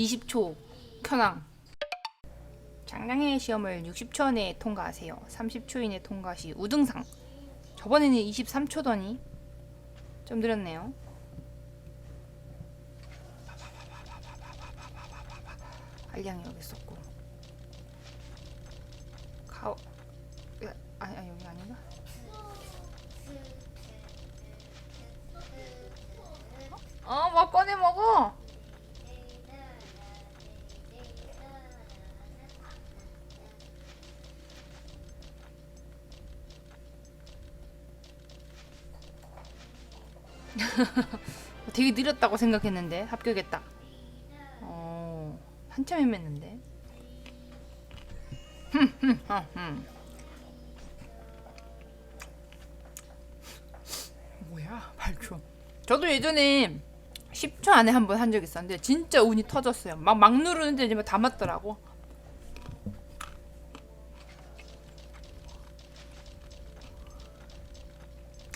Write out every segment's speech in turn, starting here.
20초 켜낭 장량의 시험을 60초 안에 통과하세요. 30초 이내 통과 시 우등상. 저번에는 23초더니 좀 느렸네요. 알량이 여기 있었고 가오 야, 아니 아니 여기 아닌가? 어, 뭐 꺼내 먹어. 되게 느렸다고 생각했는데 합격했다. 어, 한참 헤맸는데. 뭐야, 8초. 저도 예전에 10초 안에 한 번 한 적 있었는데 진짜 운이 터졌어요. 막 막 누르는데 이제 다 맞더라고.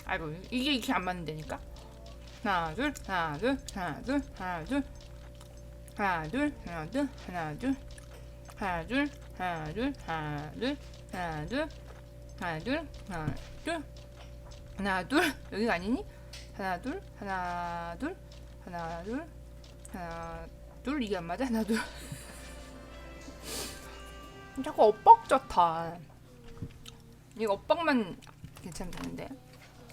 아이고 이게 이렇게 안 맞는다니까. 하나 둘 하나 둘 하나 둘 하나 둘 하나 둘 하나 둘 하나 둘 하나 둘 하나 둘 하나 둘 하나 둘 하나 둘 하나 둘 하나 둘 여기가 아니니? 하나 둘 하나 둘 하나 둘 하나 둘 이게 안 맞아 하나 둘 자꾸 엇박 좋다 이거 엇박만 괜찮다는데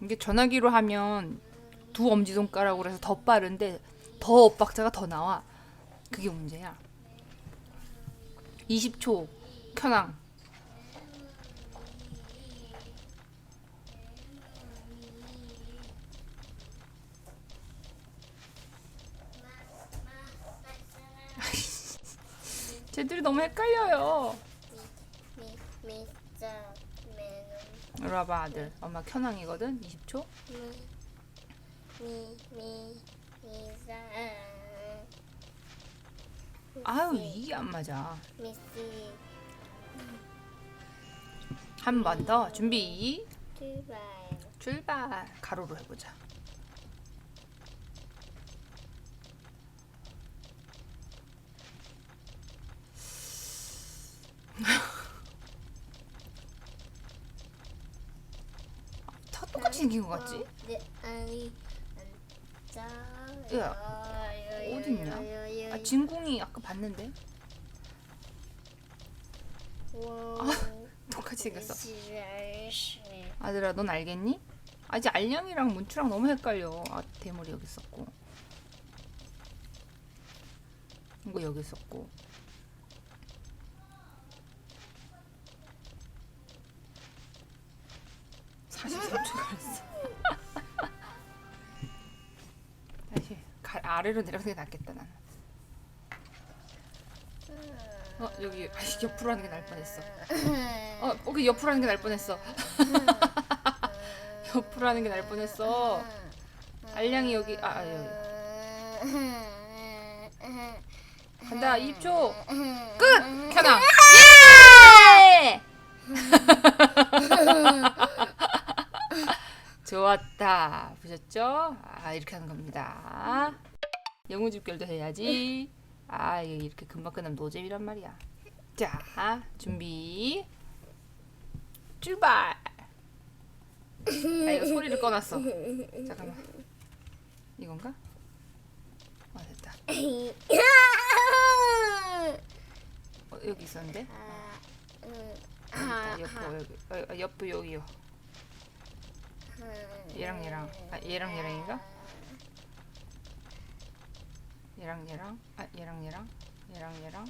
이게 전화기로 하면 두 엄지 손가락으로 해서 더 빠른데 더 엇박자가 더 나와. 그게 문제야. 20초 켜낭 쟤들이 너무 헷갈려요. 미 미자 매는 이리 와봐 아들. 엄마 켜낭이거든? 20초? 미 미 미자 아유 이게 안 맞아. 미시 한번 더. 준비. 출발. 출발. 가로로 해보자 다 똑같이 생긴 것 같지? 네 아니 야, 어딨냐? 아 진공이 아까 봤는데 똑같이 생겼어 아들아 넌 알겠니? 아직 알령이랑 문추랑 너무 헷갈려 아 대머리 여기 있었고 이거 여기 있었고 아래로 내려가는 게 낫겠다 나는 어 여기 아씨 옆으로 하는 게 날 뻔했어 어, 어, 그 옆으로 하는 게 날 뻔했어. 옆으로 하는 게 날 뻔했어. 알량이 여기, 아, 아, 여기. 간다, 2초. 끝! 켜놔. 예! 좋았다. 보셨죠? 아, 이렇게 하는 겁니다. 영우 집결도 해야지. 아, 이렇게 금방 끝나면 노잼이란 말이야. 자, 준비. 출발. 아 이거 소리를 꺼놨어. 잠깐만. 이건가? 아 됐다. 어, 여기 있었는데. 있다. 옆부 여기. 어, 어, 옆부 여기요. 얘랑 얘랑. 아 얘랑 얘랑인가? 얘랑 얘랑. 아 얘랑 얘랑. 얘랑 얘랑.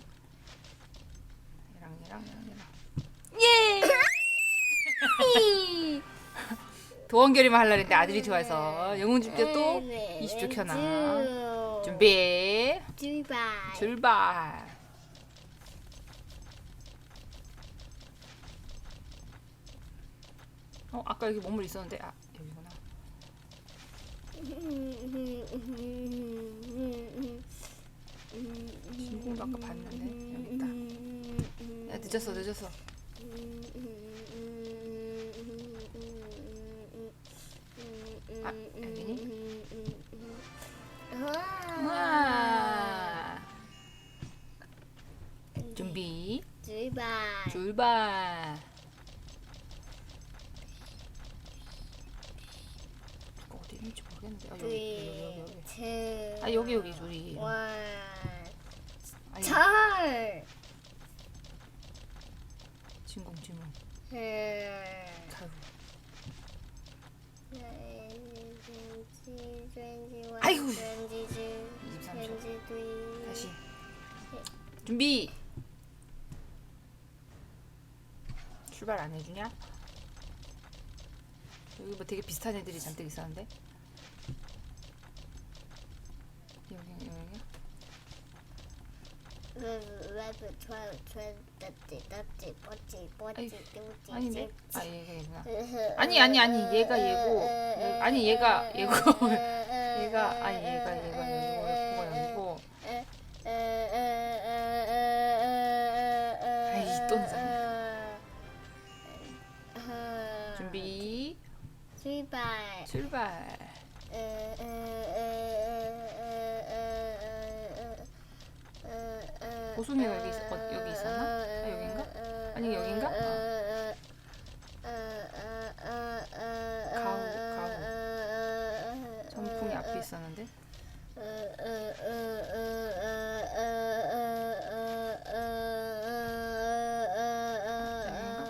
얘랑 얘랑 얘랑 얘랑. 예! 도원결이만 하려 했는데 아들이 좋아해서 영웅 집때 또 20초 켜놔. 고. 준비 출발. 출발. 어 아까 여기 몸물 있었는데 아 진공도 아까 봤는데 여기 있다. 야 늦었어 늦었어. 아 여기니? 와. 준비 출발. 출발. 이거 어디 있는지 모르겠는데. 아 여기 여기 여기 여기. two, 아 여기 여기 둘이. 아니 절. 진공 진공. 헐. 가루. 아이고. 아이고. 23초. 다시. 준비. 출발 안 해주냐? 여기 뭐 되게 비슷한 애들이 잔뜩 있었는데. 여기 여기야? 아니네. 아 얘가. 아니 아니 아니 얘가 얘고 얘- 아니 얘가 얘고 얘가 아니 얘가 얘가 얘고 얘고 아이, 또. 준비 출발 출발. 보송이가 여기 있- 어, 여기 있었나? 아, 여긴가? 아니, 여긴가? 가우, 전풍이 앞에 있었는데.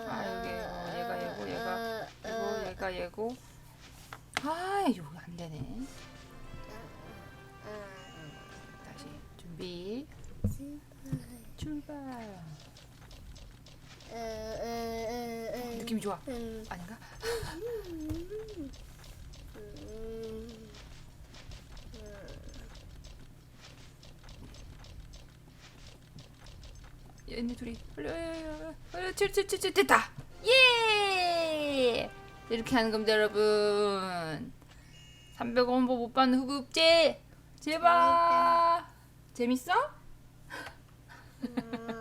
아 어, 얘가 얘고 얘가 얘가 얘고. 아 여기 안 되네. 다시 준비 출발. 느낌이 좋아. 아닌가? 얘네 둘이 칠칠칠칠 됐다. 예! 이렇게 하는 겁니다, 여러분. 300원 못 받는 흑읍제 제발. 재밌어? Yeah.